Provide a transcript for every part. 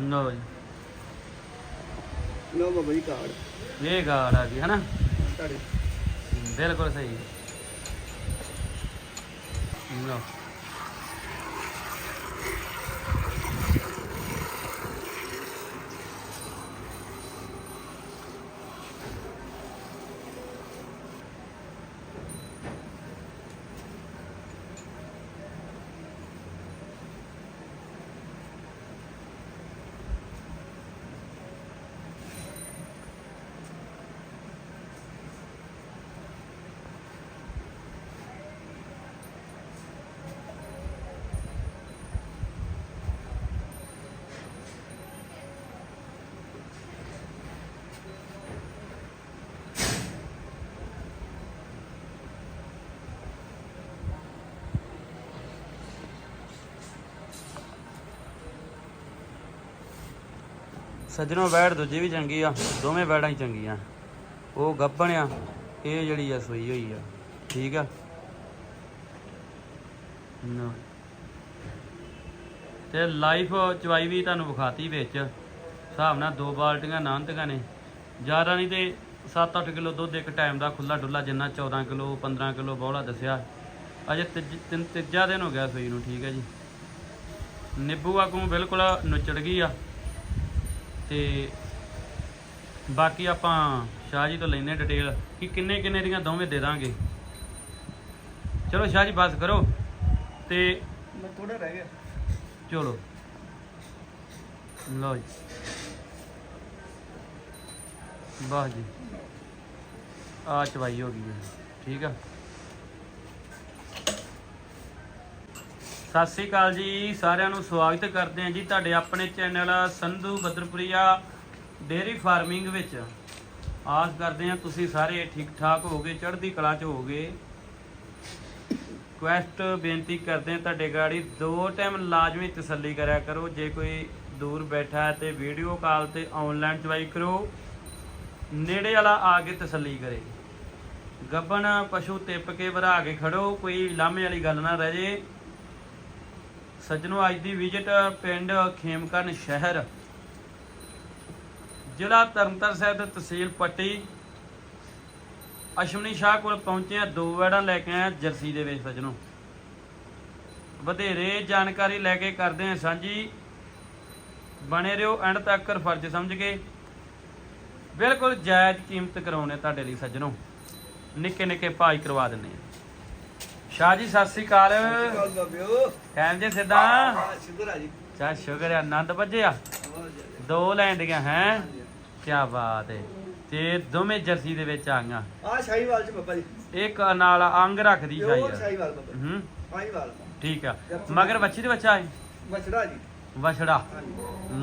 ਲਓ ਜੀ ਲੋ ਬਾਬਾ ਜੀ ਕਾਰਡ। ਇਹ ਗਾੜ ਆ ਗਈ ਹਨਾ? ਤੁਹਾਡੇ। ਬਿਲਕੁਲ ਸਹੀ। ਲਓ। ਸੱਜਣੋਂ ਬੈੜ ਦੂਜੀ ਵੀ ਚੰਗੀ ਆ, ਦੋਵੇਂ ਬੈੜਾਂ ਹੀ ਚੰਗੀਆਂ। ਉਹ ਗੱਭਣ ਆ, ਇਹ ਜਿਹੜੀ ਆ ਸੂਈ ਹੋਈ ਆ, ਠੀਕ ਆ? ਨਾ। ਤੇ ਲਾਈਫ ਚਵਾਈ ਵੀ ਤੁਹਾਨੂੰ ਵਿਖਾਤੀ ਵਿੱਚ, ਹਿਸਾਬ ਨਾਲ ਦੋ ਬਾਲਟੀਆਂ ਨਾਨਤੀਆਂ ਨੇ। ਜ਼ਿਆਦਾ ਨਹੀਂ ਤੇ 7-8 ਕਿਲੋ ਦੁੱਧ ਇੱਕ ਟਾਈਮ ਦਾ ਖੁੱਲਾ ਡੁੱਲਾ ਜਿੰਨਾ 14 ਕਿਲੋ 15 ਕਿਲੋ ਬੋਲਾ ਦੱਸਿਆ। ਅਜੇ ਤੀਜ- ਤਿੰਨ, ਤੀਜਾ ਦਿਨ ਹੋ ਗਿਆ ਸੂਈ ਨੂੰ, ਠੀਕ ਹੈ ਜੀ। ਨਿੱਬੂ ਆਗੂ ਬਿਲਕੁਲ ਨੁਚੜ ਗਈ ਆ। ਤੇ ਬਾਕੀ ਆਪਾਂ ਸ਼ਾਹ ਜੀ ਤੋਂ ਲੈਨੇ ਡਿਟੇਲ ਕਿ ਕਿੰਨੇ ਕਿੰਨੇ ਦੀਆਂ ਦੋਵੇਂ ਦੇ ਦਾਂਗੇ। ਚਲੋ ਸ਼ਾਹ ਜੀ ਬਸ ਕਰੋ ਤੇ ਮੈਂ ਥੋੜਾ ਰਹਿ ਗਿਆ। ਚਲੋ। ਲਓ ਜੀ। ਵਾਹ ਜੀ। ਆ ਚਵਾਈ ਹੋ ਗਈ ਹੈ। ਠੀਕ ਆ। ਸਤਿ ਸ੍ਰੀ ਅਕਾਲ ਜੀ, ਸਾਰਿਆਂ ਨੂੰ ਸਵਾਗਤ ਕਰਦੇ ਹਾਂ ਜੀ ਤੁਹਾਡੇ ਆਪਣੇ channel Sandhu Badarpuria dairy farming ਵਿੱਚ। ਆਸ ਕਰਦੇ ਹਾਂ ਤੁਸੀਂ ਸਾਰੇ ਠੀਕ ਠਾਕ ਹੋਗੇ ਚੜ੍ਹਦੀ ਕਲਾ 'ਚ ਹੋਗੇ ਰਿਕੁਐਸਟ ਬੇਨਤੀ ਕਰਦੇ ਹਾਂ ਤੁਹਾਡੇ ਗਾੜੀ ਦੋ ਟਾਈਮ ਲਾਜ਼ਮੀ ਤਸੱਲੀ ਕਰਿਆ ਕਰੋ। ਜੇ ਕੋਈ ਦੂਰ ਬੈਠਾ ਹੈ ਤੇ ਵੀਡੀਓ ਕਾਲ ਤੇ ਆਨਲਾਈਨ ਚਵਾਈ ਕਰੋ ਨੇੜੇ ਵਾਲਾ ਆ ਕੇ ਤਸੱਲੀ ਕਰੇ। ਗੱਬਣ ਪਸ਼ੂ ਟਿੱਪ ਕੇ ਭਰਾ ਕੇ ਖੜੋ, ਕੋਈ ਲਾਮੇ ਵਾਲੀ ਗੱਲ ਨਾ ਰਹਿ ਜੇ। ਸੱਜਣੋ, ਅੱਜ ਦੀ ਵਿਜ਼ਿਟ ਪਿੰਡ ਖੇਮਕਰਨ ਸ਼ਹਿਰ। ਜ਼ਿਲ੍ਹਾ ਤਰਨਤਾਰਨ ਸਾਹਿਬ ਤਹਿਸੀਲ ਪੱਟੀ। ਅਸ਼ਵਨੀ ਸ਼ਾਹ ਕੋਲ ਪਹੁੰਚੇ ਆ, ਦੋ ਵੈੜਾਂ ਲੈ ਕੇ ਆਇਆ ਜਰਸੀ ਦੇ ਵਿੱਚ ਸੱਜਣੋ। ਵਧੇਰੇ ਜਾਣਕਾਰੀ ਲੈ ਕੇ ਕਰਦੇ ਆ ਸਾਂਝੀ। ਬਣੇ ਰਹੋ ਐਂਡ ਤੱਕ ਫਰਜ਼ ਸਮਝ ਕੇ। ਬਿਲਕੁਲ ਜਾਇਜ਼ ਕੀਮਤ ਕਰਾਉਣੇ ਤੁਹਾਡੇ ਲਈ ਸੱਜਣੋ। ਨਿੱਕੇ ਨਿੱਕੇ ਭਾਈ ਕਰਵਾ ਦਿੰਨੇ ਆ। ਸ਼ਾਹ ਜੀ ਸਤਿ ਸ੍ਰੀ ਅਕਾਲ। ਕਹਿਣ ਜੇ ਸਿੱਧਾ? ਸ਼ੁਕਰ ਆ ਜੀ। ਚਾ ਸ਼ੁਕਰ ਹੈ ਆਨੰਦ ਵੱਜਿਆ। ਦੋ ਲੈਂਦੀਆਂ ਹੈ? ਕੀ ਬਾਤ ਹੈ ਤੇ ਦੋਵੇਂ ਜਰਸੀ ਦੇ ਵਿੱਚ ਆਈਆਂ ਆਹ ਸ਼ਾਹੀਵਾਲ ਚ ਬਾਬਾ ਜੀ। ਇੱਕ ਨਾਲ ਅੰਗ ਰੱਖਦੀ ਸ਼ਾਹੀਵਾਲ। ਬਾਬਾ ਜੀ। ਹੂੰ। ਸ਼ਾਹੀਵਾਲ। ਠੀਕ ਆ। ਮਗਰ ਬੱਚੀ ਦੇ ਬੱਚਾ ਹੈ ਬਛੜਾ ਜੀ। ਵਛੜਾ।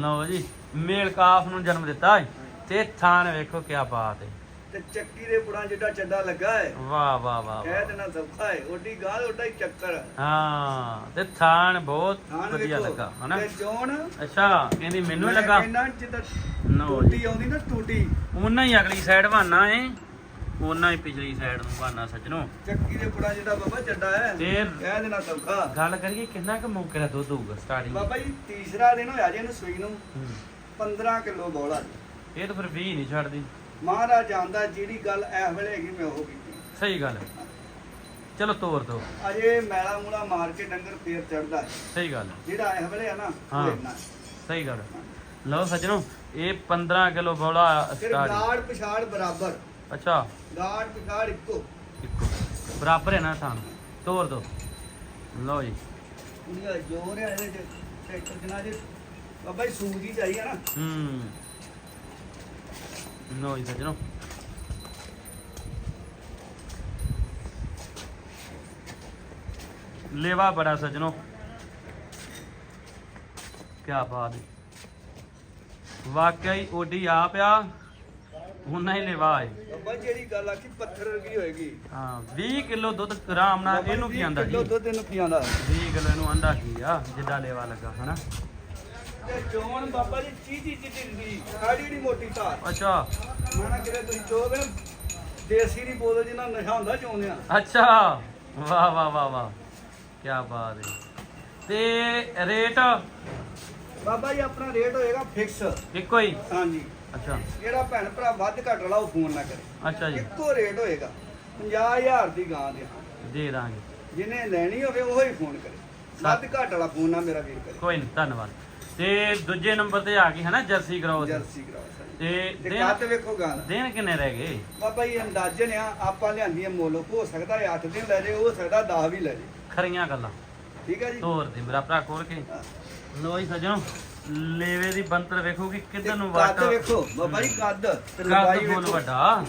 ਲਓ ਜੀ ਮੇਲ ਕਾਫ ਨੂੰ ਜਨਮ ਦਿੱਤਾ ਹੈ ਤੇ ਥਾਨ ਵੇਖੋ ਕੀ ਬਾਤ ਹੈ ਤੇ ਚੱਕੀ ਦੇ ਪੁੜਾਂ ਜਿੱਡਾ ਚੱਡਾ ਲੱਗਾ ਹੈ ਵਾਹ ਵਾਹ ਵਾਹ ਕਹਿ ਦੇਣਾ ਸੌਖਾ ਹੈ ਓਡੀ ਗਾਲ ਓਡਾ ਹੀ ਚੱਕਰ। ਹਾਂ ਤੇ ਥਾਨ ਬਹੁਤ ਥਾਣ ਵਧੀਆ ਲੱਗਾ ਹਨਾ? ਤੇ ਜੋਨ ਅੱਛਾ ਕਹਿੰਦੀ ਮੈਨੂੰ ਲੱਗਾ। ਇਹਨਾਂ ਜਿੱਦਾਂ ਟੂਟੀ ਆਉਂਦੀ ਨਾ ਟੂਟੀ। ਉਹਨਾਂ ਹੀ ਅਗਲੀ ਸਾਈਡ ਬਹਾਨਾ ਏ। ਉਹਨਾਂ ਹੀ ਪਿਛਲੀ ਸਾਈਡ ਨੂੰ ਬਹਾਨਾ ਸੱਜਣੋ। ਚੱਕੀ ਦੇ ਪੁੜਾਂ ਜਿੱਡਾ ਬਾਬਾ ਚੱਡਾ ਹੈ ਤੇ ਕਹਿ ਦੇਣਾ ਸੌਖਾ। ਗੱਲ ਕਰੀਏ ਕਿੰਨਾ ਕੁ ਮੌਕੇ ਦਾ ਦੁੱਧ ਹੋਊਗਾ ਸਟਾਰਟਿੰਗ ਬਾਬਾ ਜੀ ਤੀਸਰਾ ਦਿਨ ਹੋਇਆ ਜੀ ਇਹਨੂੰ ਸੂਈ ਨੂੰ। 15 ਕਿਲੋ ਬੋਲਾ ਇਹ ਤਾਂ ਫਿਰ 20 ਨਹੀਂ ਛੱਡਦੀ। ਮਹਾਰਾਜ ਜਾਣਦਾ ਜਿਹੜੀ ਗੱਲ ਇਸ ਵੇਲੇ ਹੈਗੀ ਮੈਂ ਉਹ ਕੀਤੀ। ਸਹੀ ਗੱਲ ਹੈ। ਚਲੋ ਤੋਰ ਦੋ ਅਜੇ ਮੈਲਾ ਮੂਲਾ ਮਾਰ ਕੇ ਡੰਗਰ ਫੇਰ ਚੜਦਾ ਸਹੀ ਗੱਲ ਹੈ, ਜਿਹੜਾ ਇਸ ਵੇਲੇ ਆ ਨਾ ਹਾਂ। ਸਹੀ ਗੱਲ ਹੈ। ਲਓ ਸੱਜਣੋ ਇਹ 15 ਕਿਲੋ ਬੋਲਾ ਫਿਰ ਗਾੜ ਪਿਛਾੜ ਬਰਾਬਰ। ਅੱਛਾ। ਗਾੜ ਪਿਛਾੜ ਇੱਕੋ। ਇੱਕੋ। ਬਰਾਬਰ ਹੈ ਨਾ ਥਾਂ। ਤੋਰ ਦੋ ਲਓ ਜੀ। ਉਹਦਾ ਜੋਰ ਹੈ ਇਹਦੇ ਚ ਟਰੈਕਟਰ ਜਨਾ ਜੇ। ਬਾਬਾ ਜੀ ਸੂਜੀ ਚਾਹੀਏ ਨਾ। ਹੂੰ। ਲਓ ਜੀ ਸੱਜਣੋ ਲੇਵਾ ਬੜਾ ਸੱਜਣੋ ਕੀ ਬਾਤ ਹੈ ਵਾਕਈ ਓਡੀ ਆ ਉਹਨਾਂ ਹੀ ਲੇਵਾ ਹੈ ਬਾਬਾ ਜਿਹੜੀ ਗੱਲ ਆ ਕਿ ਪੱਥਰ ਵਰਗੀ ਹੋਏਗੀ ਹਾਂ 20 ਕਿਲੋ ਦੁੱਧ ਆਰਾਮ ਨਾਲ ਇਹਨੂੰ ਕੀ ਆਂਦਾ ਜੀ ਕਿਲੋ ਦੁੱਧ ਇਹਨੂੰ ਕੀ ਆਂਦਾ 20 ਕਿਲੋ ਇਹਨੂੰ ਆਂਦਾ ਕੀ ਆ ਜਿੱਦਾਂ ਲੇਵਾ ਲੱਗਾ ਹਨਾ ਤੇ ਜੋਨ ਬਾਬਾ ਜੀ ਚੀਜੀ ਚੀਜੀ ਦੀ ਆੜੀ ਦੀ ਮੋਟੀ ਧਾਰ। ਅੱਛਾ। ਮੈਂ ਨਾ ਕਿਤੇ ਤੁਸੀਂ ਚੋਗ ਨਾ ਦੇਸੀ ਦੀ ਬੋਤਲ ਜਿੰਨਾ ਨਸ਼ਾ ਹੁੰਦਾ ਚੋਂਦੇ ਆ ਅੱਛਾ। ਵਾਹ ਵਾਹ ਵਾਹ ਵਾਹ। ਕੀ ਬਾਤ ਹੈ ਤੇ ਰੇਟ? ਬਾਬਾ ਜੀ ਆਪਣਾ ਰੇਟ ਹੋਏਗਾ ਫਿਕਸ ਇੱਕੋ ਹੀ? ਹਾਂਜੀ। ਅੱਛਾ। ਜਿਹੜਾ ਭੈਣ ਭਰਾ ਵੱਧ ਘੱਟ ਵਾਲਾ ਉਹ ਫੋਨ ਨਾ ਕਰੇ। ਅੱਛਾ ਜੀ। ਇੱਕੋ ਰੇਟ ਹੋਏਗਾ। 50000 ਦੀ ਗਾਂ ਦੇ ਦੇ ਦਾਂਗੇ। ਜਿਹਨੇ ਲੈਣੀ ਹੋਵੇ ਉਹ ਹੀ ਫੋਨ ਕਰੇ। ਵੱਧ ਘੱਟ ਵਾਲਾ ਫੋਨ ਨਾ ਮੇਰਾ ਵੀਰ ਕਰੇ। ਕੋਈ ਨਹੀਂ ਧੰਨਵਾਦ। ਤੇ ਦੂਜੇ ਨੰਬਰ ਤੇ ਆ ਗਈ ਹੈ ਨਾ ਜਰਸੀ ਕ੍ਰੋਸ ਜਰਸੀ ਕਰਾਓ ਸਰ ਤੇ ਤੇ ਦਿਨ ਕੱਦ ਵੇਖੋ ਗਾਂ ਦਾ ਦਿਨ ਕਿੰਨੇ ਰਹਿ ਗਏ? ਬਾਬਾ ਜੀ ਅੰਦਾਜ਼ਨ ਆ ਆਪਾਂ ਲਿਆਂਦੀ ਹੈ ਮੁੱਲ ਹੋ ਸਕਦਾ ਹੈ 8 ਦਿਨ ਲੈ ਜੇ ਹੋ ਸਕਦਾ 10 ਵੀ ਲੈ ਜੇ। ਖਰੀਆਂ ਗੱਲਾਂ। ਠੀਕ ਹੈ ਜੀ? ਤੋਰ ਦੇ ਮੇਰਾ ਭਰਾ ਖੋਲ ਕੇ। ਲੋ ਜੀ ਸਜਣੋ ਲੇਵੇ ਦੀ ਬੰਤਰ ਵੇਖੋ ਕਿ ਕਿੱਧਰ ਨੂੰ ਕੱਦ ਵੱਟ ਵੇਖੋ ਬਾਬਾ ਜੀ ਕੱਦ ਤੇ ਕੱਦ ਲੰਬਾਈ ਫੁੱਲ ਵੇਖੋ। ਵੱਡਾ।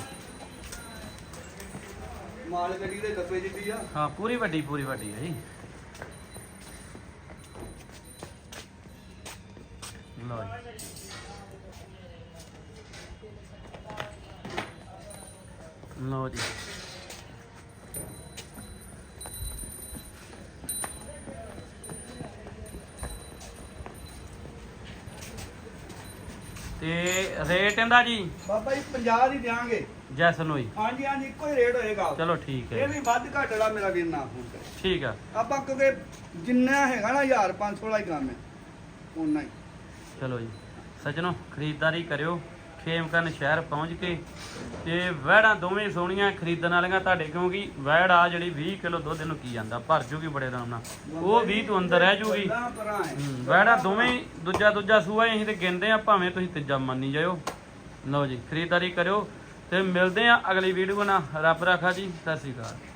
ਮਾਲ ਗੱਡੀ ਦੇ ਡੱਬੇ ਜਿੱਡੀ ਆ। ਹਾਂ ਪੂਰੀ ਵੱਡੀ ਪੂਰੀ ਵੱਡੀ ਹੈ ਜੀ। ਜੀ ਜੀ ਤੇ ਰੇਟ ਇਹਦਾ ਜੀ? ਬਾਬਾ ਜੀ 50 ਦੀ ਦਿਆਂਗੇ। ਜੈਸਨ ਹੋਈ ਹਾਂਜੀ ਹਾਂਜੀ ਇੱਕੋ ਹੀ ਰੇਟ ਹੋਏਗਾ। ਚਲੋ ਠੀਕ ਇਹ ਹੈ ਵੀ ਵੱਧ ਘੱਟ ਵਾਲਾ ਮੇਰਾ ਵੀਰ ਨਾ ਫੋਨ ਕਰੇ ਠੀਕ ਆ। ਆਪਾਂ ਕਿਉਂਕਿ ਜਿੰਨਾ ਹੈਗਾ ਨਾ 1500 ਵਾਲਾ ਹੀ ਕੰਮ ਹੈ। ਉਨਾ ਹੀ। ਚਲੋ ਜੀ। ਸੱਜਣੋ, ਖਰੀਦਦਾਰੀ ਕਰਿਓ। ਖੇਮਕਰਨ ਸ਼ਹਿਰ ਪਹੁੰਚ ਕੇ ਤੇ ਵਹਿੜਾਂ ਦੋਵੇਂ ਸੋਹਣੀਆਂ ਖਰੀਦਣ ਵਾਲੀਆਂ ਤੁਹਾਡੇ, ਕਿਉਂਕਿ ਵਹਿੜ ਆ ਜਿਹੜੀ 20 ਕਿਲੋ ਦੁੱਧ ਇਹਨੂੰ ਕੀ ਜਾਂਦਾ, ਭਰ ਜੂਗੀ ਬੜੇ ਆਰਾਮ ਨਾਲ। ਉਹ 20 ਤੋਂ ਅੰਦਰ ਰਹਿ ਜੂਗੀ। ਵਹਿੜਾਂ ਦੋਵੇਂ ਦੂਜਾ ਦੂਜਾ ਸੂਆ ਹੀ ਅਸੀਂ ਤੇ ਗਿਣਦੇ ਆ ਭਾਵੇਂ ਤੁਸੀਂ ਤੀਜਾ ਮੰਨੀ ਜਾਇਓ। ਲਓ ਜੀ, ਖਰੀਦਦਾਰੀ ਕਰਿਓ ਤੇ ਮਿਲਦੇ ਆ ਅਗਲੀ ਵੀਡੀਓ ਨਾਲ। ਰੱਬ ਰਾਖਾ ਜੀ, ਸਤਿ ਸ਼੍ਰੀ ਅਕਾਲ।